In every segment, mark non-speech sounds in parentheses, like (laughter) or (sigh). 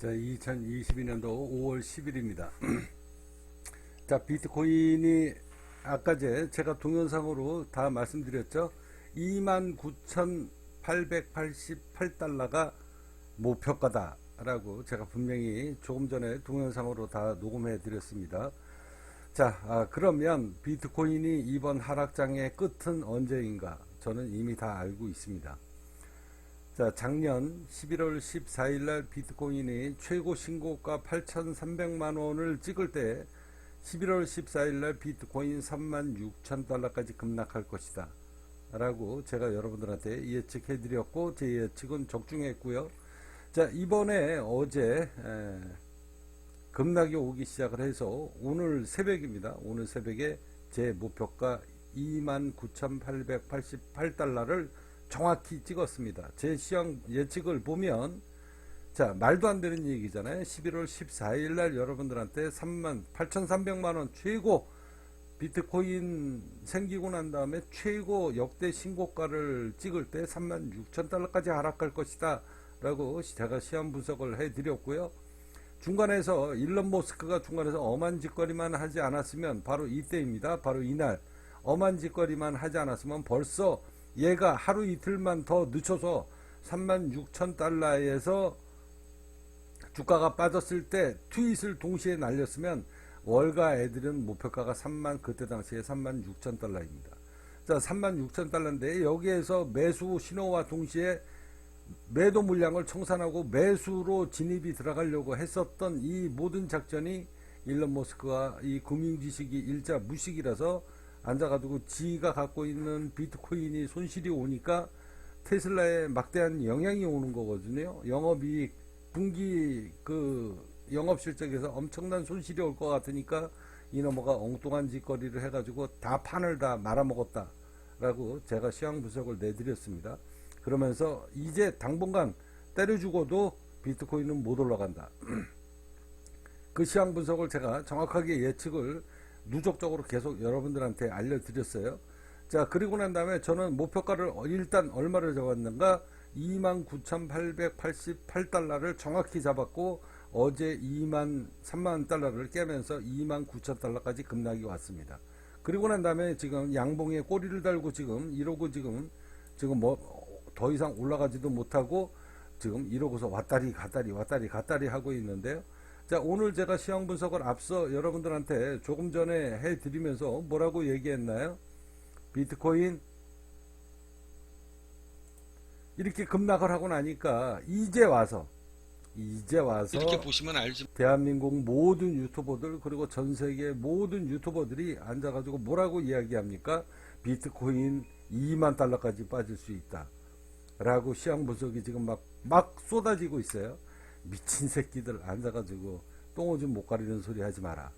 자, 2022년도 5월 10일입니다. 자, 비트코인이 아까 제 제가 동영상으로 다 말씀드렸죠. 29,888달러가 목표가다라고 제가 분명히 조금 전에 동영상으로 다 녹음해 드렸습니다. 자, 아, 그러면 비트코인이 이번 하락장의 끝은 언제인가? 저는 이미 다 알고 있습니다. 자, 작년 11월 14일 날 비트코인이 최고 신고가 8,300만 원을 찍을 때 11월 14일 날 비트코인 3만 6천 달러까지 급락할 것이다. 라고 제가 여러분들한테 예측해 드렸고 제 예측은 적중했고요. 자, 이번에 어제 에, 급락이 오기 시작을 해서 오늘 새벽입니다. 오늘 새벽에 제 목표가 29,888달러를 정확히 찍었습니다. 제 시황 예측을 보면 자 말도 안 되는 얘기잖아요. 11월 14일 날 여러분들한테 3만 8,300만 원 최고 비트코인 생기고 난 다음에 최고 역대 신고가를 찍을 때 3만 6천 달러까지 하락할 것이다 라고 제가 시험 분석을 해 드렸고요. 중간에서 일론 머스크가 중간에서 엄한 짓거리만 하지 않았으면 바로 이때입니다. 바로 이날 엄한 짓거리만 하지 않았으면 벌써 얘가 하루 이틀만 더 늦춰서 3만 6천 달러에서 주가가 빠졌을 때 트윗을 동시에 날렸으면 월가 애들은 목표가가 3만 그때 당시에 3만 6천 달러입니다. 자, 3만 6천 달러인데 여기에서 매수 신호와 동시에 매도 물량을 청산하고 매수로 진입이 들어가려고 했었던 이 모든 작전이 일론 머스크와 이 금융지식이 일자 무식이라서 앉아가지고 지가 갖고 있는 비트코인이 손실이 오니까 테슬라에 막대한 영향이 오는 거거든요. 영업이익 분기 그 영업 실적에서 엄청난 손실이 올 것 같으니까 이놈아가 엉뚱한 짓거리를 해가지고 다 판을 다 말아먹었다라고 제가 시황 분석을 내드렸습니다. 그러면서 이제 당분간 때려주고도 비트코인은 못 올라간다. (clears throat) 그 시황 분석을 제가 정확하게 예측을 누적적으로 계속 여러분들한테 알려드렸어요. 자, 그리고 난 다음에 저는 목표가를 일단 얼마를 잡았는가? 29,888달러를 정확히 잡았고, 어제 2만, 3만 달러를 깨면서 2만 9천 달러까지 급락이 왔습니다. 그리고 난 다음에 지금 양봉에 꼬리를 달고 지금 이러고 지금, 지금 뭐 더 이상 올라가지도 못하고 지금 이러고서 왔다리 갔다리 왔다리 갔다리 하고 있는데요. 자, 오늘 제가 시황 분석을 앞서 여러분들한테 조금 전에 해드리면서 뭐라고 얘기했나요? 비트코인 이렇게 급락을 하고 나니까 이제 와서 이제 와서 이렇게 보시면 알지. 대한민국 모든 유튜버들 그리고 전 세계 모든 유튜버들이 앉아가지고 뭐라고 이야기합니까? 비트코인 2만 달러까지 빠질 수 있다. 라고 시황 분석이 지금 막, 막 쏟아지고 있어요. 미친 새끼들 앉아가지고 똥오줌 못 가리는 소리 하지 마라.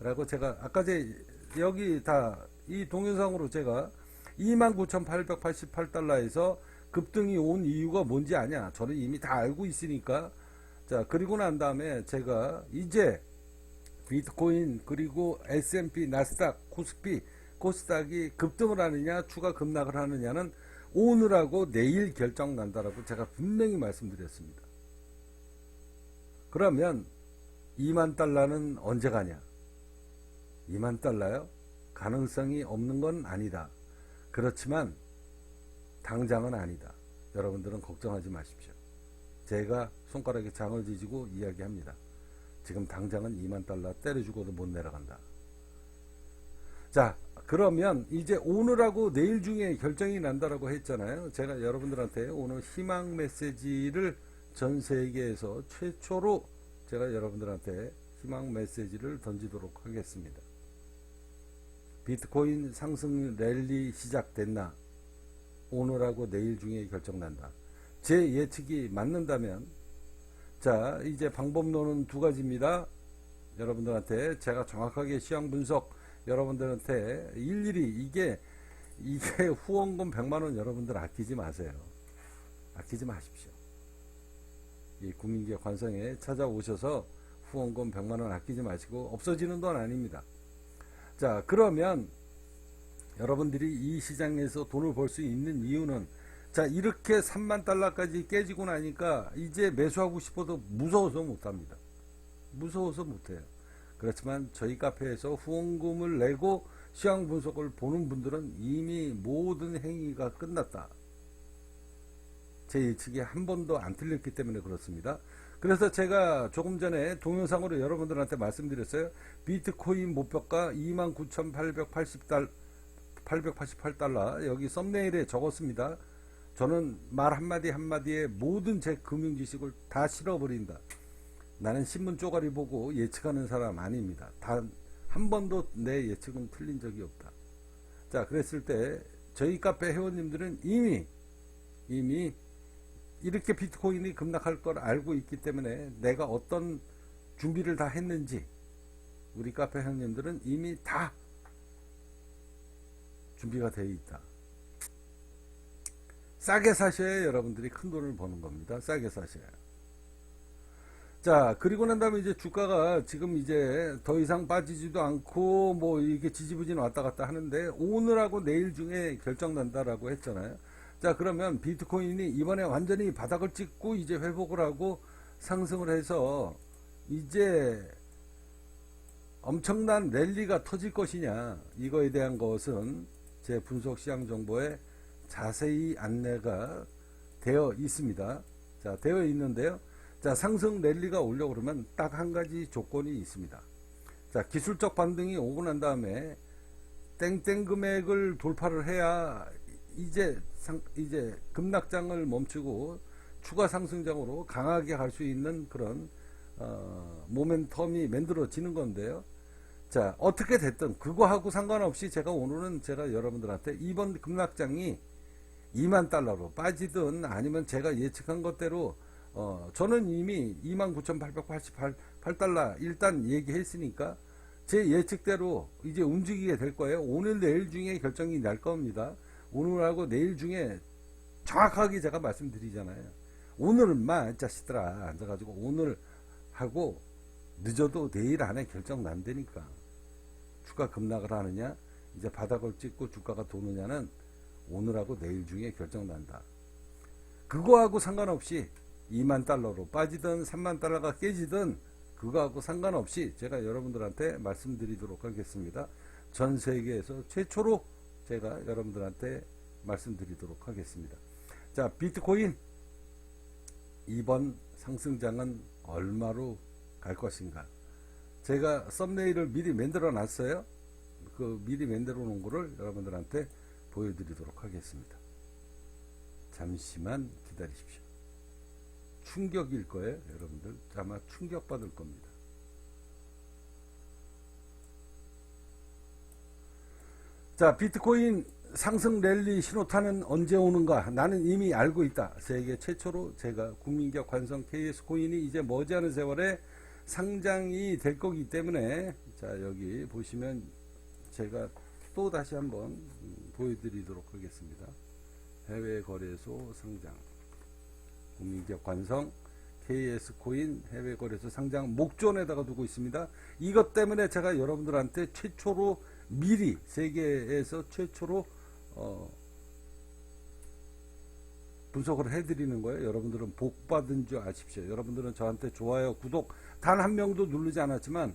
라고 제가 아까 제 여기 다 이 동영상으로 제가 29,888달러에서 급등이 온 이유가 뭔지 아냐. 저는 이미 다 알고 있으니까. 자, 그리고 난 다음에 제가 이제 비트코인 그리고 S&P, 나스닥, 코스피, 코스닥이 급등을 하느냐, 추가 급락을 하느냐는 오늘하고 내일 결정 난다라고 제가 분명히 말씀드렸습니다. 그러면 2만 달러는 언제 가냐? 2만 달러요? 가능성이 없는 건 아니다. 그렇지만 당장은 아니다. 여러분들은 걱정하지 마십시오. 제가 손가락에 장을 뒤지고 이야기합니다. 지금 당장은 2만 달러 때려주고도 못 내려간다. 자, 그러면 이제 오늘하고 내일 중에 결정이 난다라고 했잖아요. 제가 여러분들한테 오늘 희망 메시지를 전 세계에서 최초로 제가 여러분들한테 희망 메시지를 던지도록 하겠습니다. 비트코인 상승 랠리 시작됐나? 오늘하고 내일 중에 결정난다. 제 예측이 맞는다면, 자, 이제 방법론은 두 가지입니다. 여러분들한테 제가 정확하게 시황 분석 여러분들한테 일일이 이게 이게 (laughs) 후원금 100만 원 여러분들 아끼지 마세요. 아끼지 마십시오. 이 국민기업 관성에 찾아오셔서 후원금 100만 원 아끼지 마시고 없어지는 돈 아닙니다. 자, 그러면 여러분들이 이 시장에서 돈을 벌 수 있는 이유는 자, 이렇게 3만 달러까지 깨지고 나니까 이제 매수하고 싶어도 무서워서 못합니다. 무서워서 못해요. 그렇지만 저희 카페에서 후원금을 내고 시황 분석을 보는 분들은 이미 모든 행위가 끝났다. 제 예측이 한 번도 안 틀렸기 때문에 그렇습니다. 그래서 제가 조금 전에 동영상으로 여러분들한테 말씀드렸어요. 비트코인 목표가 29,880달 888달러 여기 썸네일에 적었습니다. 저는 말 한마디 한마디에 모든 제 금융 지식을 다 실어버린다. 나는 신문 쪼가리 보고 예측하는 사람 아닙니다. 단 한 번도 내 예측은 틀린 적이 없다. 자, 그랬을 때 저희 카페 회원님들은 이미 이미 이렇게 비트코인이 급락할 걸 알고 있기 때문에 내가 어떤 준비를 다 했는지 우리 카페 회원님들은 이미 다 준비가 되어 있다. 싸게 사셔야 여러분들이 큰 돈을 버는 겁니다. 싸게 사셔야. 자, 그리고 난 다음에 이제 주가가 지금 이제 더 이상 빠지지도 않고 뭐 이게 지지부진 왔다 갔다 하는데 오늘하고 내일 중에 결정 난다라고 했잖아요. 자, 그러면 비트코인이 이번에 완전히 바닥을 찍고 이제 회복을 하고 상승을 해서 이제 엄청난 랠리가 터질 것이냐 이거에 대한 것은 제 분석 시장 정보에 자세히 안내가 되어 있습니다. 자, 되어 있는데요. 자, 상승 랠리가 오려고 그러면 딱 한 가지 조건이 있습니다. 자, 기술적 반등이 오고 난 다음에 땡땡 금액을 돌파를 해야 이제 상, 이제 급락장을 멈추고 추가 상승장으로 강하게 갈 수 있는 그런 어, 모멘텀이 만들어지는 건데요. 자, 어떻게 됐든 그거하고 상관없이 제가 오늘은 제가 여러분들한테 이번 급락장이 2만 달러로 빠지든 아니면 제가 예측한 것대로 어, 저는 이미 29,888달러 일단 얘기했으니까 제 예측대로 이제 움직이게 될 거예요. 오늘 내일 중에 결정이 날 겁니다. 오늘하고 내일 중에 정확하게 제가 말씀드리잖아요. 오늘만 자식들아 앉아가지고 오늘 하고 늦어도 내일 안에 결정 난다니까. 주가 급락을 하느냐 이제 바닥을 찍고 주가가 도느냐는 오늘하고 내일 중에 결정 난다. 그거하고 상관없이 2만 달러로 빠지든 3만 달러가 깨지든 그거하고 상관없이 제가 여러분들한테 말씀드리도록 하겠습니다. 전 세계에서 최초로 제가 여러분들한테 말씀드리도록 하겠습니다. 자, 비트코인 이번 상승장은 얼마로 갈 것인가? 제가 썸네일을 미리 만들어 놨어요. 그 미리 만들어 놓은 거를 여러분들한테 보여드리도록 하겠습니다. 잠시만 기다리십시오. 충격일 거예요, 여러분들. 아마 충격받을 겁니다. 자, 비트코인 상승 랠리 신호탄은 언제 오는가? 나는 이미 알고 있다. 세계 최초로 제가 국민격 관성 KS 코인이 이제 머지않은 세월에 상장이 될 거기 때문에 자, 여기 보시면 제가 또 다시 한번 음, 보여드리도록 하겠습니다. 해외 거래소 상장. 국민기업 관성 KS 코인 해외 거래소 상장 목전에다가 두고 있습니다. 이것 때문에 제가 여러분들한테 최초로 미리 세계에서 최초로 어, 분석을 해드리는 거예요. 여러분들은 복 받은 줄 아십시오. 여러분들은 저한테 좋아요, 구독 단 한 명도 누르지 않았지만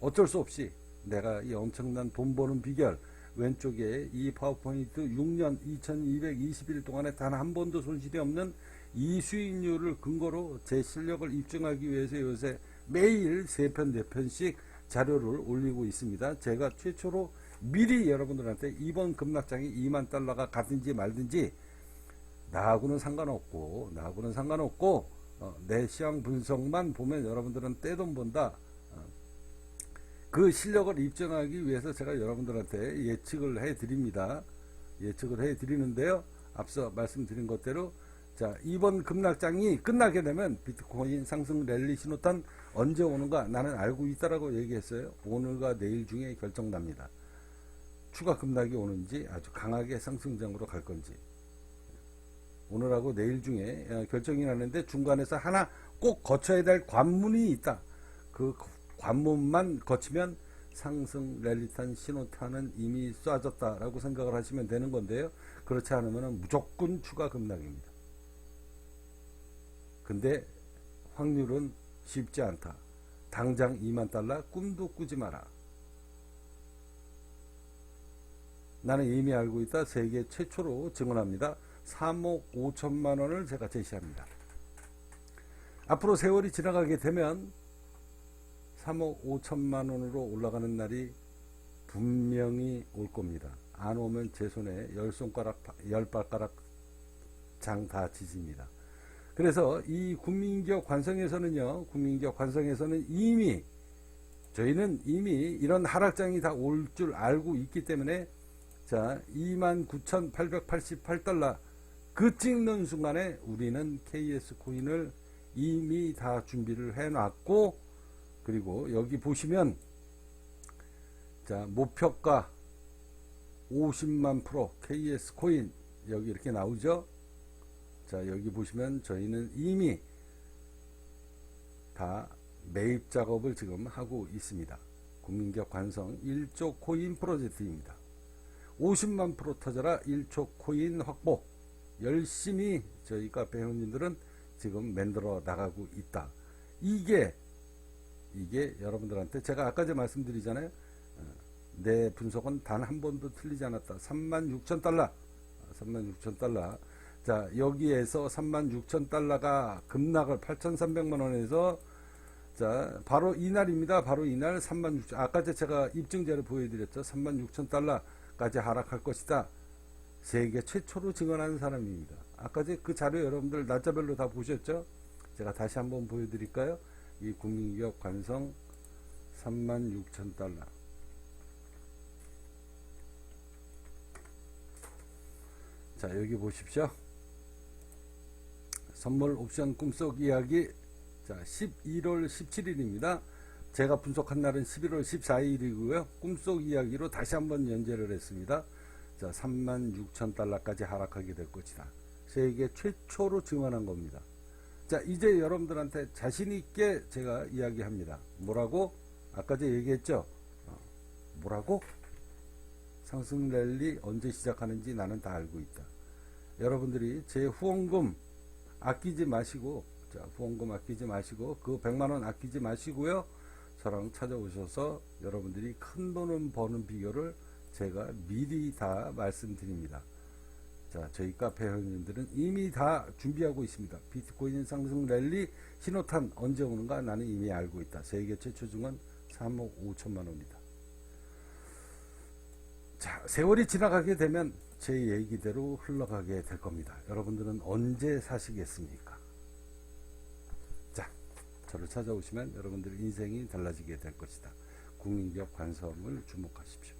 어쩔 수 없이 내가 이 엄청난 돈 버는 비결 왼쪽에 이 파워포인트 6년 2220일 동안에 단 한 번도 손실이 없는 이 수익률을 근거로 제 실력을 입증하기 위해서 요새 매일 3편, 4편씩 자료를 올리고 있습니다. 제가 최초로 미리 여러분들한테 이번 급락장이 2만 달러가 가든지 말든지 나하고는 상관없고 나하고는 상관없고 어, 내 시황 분석만 보면 여러분들은 떼돈 번다. 어, 그 실력을 입증하기 위해서 제가 여러분들한테 예측을 해 드립니다. 예측을 해 드리는데요. 앞서 말씀드린 것대로 자, 이번 급락장이 끝나게 되면 비트코인 상승 랠리 신호탄 언제 오는가 나는 알고 있다라고 얘기했어요. 오늘과 내일 중에 결정납니다. 추가 급락이 오는지 아주 강하게 상승장으로 갈 건지. 오늘하고 내일 중에 어, 결정이 나는데 중간에서 하나 꼭 거쳐야 될 관문이 있다. 그 관문만 거치면 상승 랠리탄 신호탄은 이미 쏴졌다라고 생각을 하시면 되는 건데요. 그렇지 않으면 무조건 추가 급락입니다. 근데 확률은 쉽지 않다. 당장 2만 달러 꿈도 꾸지 마라. 나는 이미 알고 있다. 세계 최초로 증언합니다. 3억 5천만 원을 제가 제시합니다. 앞으로 세월이 지나가게 되면 3억 5천만 원으로 올라가는 날이 분명히 올 겁니다. 안 오면 제 손에 열 손가락, 열 발가락 장 다 지집니다. 그래서 이 국민기업 관성에서는요, 국민기업 관성에서는 이미 저희는 이미 이런 하락장이 다 올 줄 알고 있기 때문에 자, 29,888달러 그 찍는 순간에 우리는 KS 코인을 이미 다 준비를 해 놨고 그리고 여기 보시면 자, 목표가 50만 프로 KS 코인 여기 이렇게 나오죠? 자, 여기 보시면 저희는 이미 다 매입 작업을 지금 하고 있습니다. 국민기업 관성 1조 코인 프로젝트입니다. 50만 프로 터져라 1초 코인 확보 열심히 저희 카페 회원님들은 지금 만들어 나가고 있다. 이게 이게 여러분들한테 제가 아까 전 말씀드리잖아요. 어, 내 분석은 단 한 번도 틀리지 않았다. 3만 6천 달러. 3만 6천 달러. 자, 여기에서 3만 6천 달러가 급락을 8,300만 원에서 자, 바로 이날입니다. 바로 이날 3만 6천. 아까 제가 입증자를 보여드렸죠. 3만 6천 달러까지 하락할 것이다. 세계 최초로 증언하는 사람입니다. 아까 그 자료 여러분들 날짜별로 다 보셨죠? 제가 다시 한번 보여드릴까요? 이 국민기업 관성 3만 6천 달러. 자, 여기 보십시오. 선물 옵션 꿈속 이야기. 자, 11월 17일입니다. 제가 분석한 날은 11월 14일이고요. 꿈속 이야기로 다시 한번 연재를 했습니다. 자, 3만 6천 달러까지 하락하게 될 것이다. 세계 최초로 증언한 겁니다. 자, 이제 여러분들한테 자신 있게 제가 이야기합니다. 뭐라고? 아까 제가 얘기했죠? 어, 뭐라고? 상승 랠리 언제 시작하는지 나는 다 알고 있다. 여러분들이 제 후원금 아끼지 마시고, 자, 후원금 아끼지 마시고, 그 100만원 아끼지 마시고요. 저랑 찾아오셔서 여러분들이 큰 돈을 버는 비결을 제가 미리 다 말씀드립니다. 자, 저희 카페 회원님들은 이미 다 준비하고 있습니다. 비트코인 상승 랠리 신호탄 언제 오는가 나는 이미 알고 있다. 세계 최초 증원 3억 5천만 원이다. 자, 세월이 지나가게 되면 제 얘기대로 흘러가게 될 겁니다. 여러분들은 언제 사시겠습니까? 자, 저를 찾아오시면 여러분들 인생이 달라지게 될 것이다. 국민기업 관성을 주목하십시오.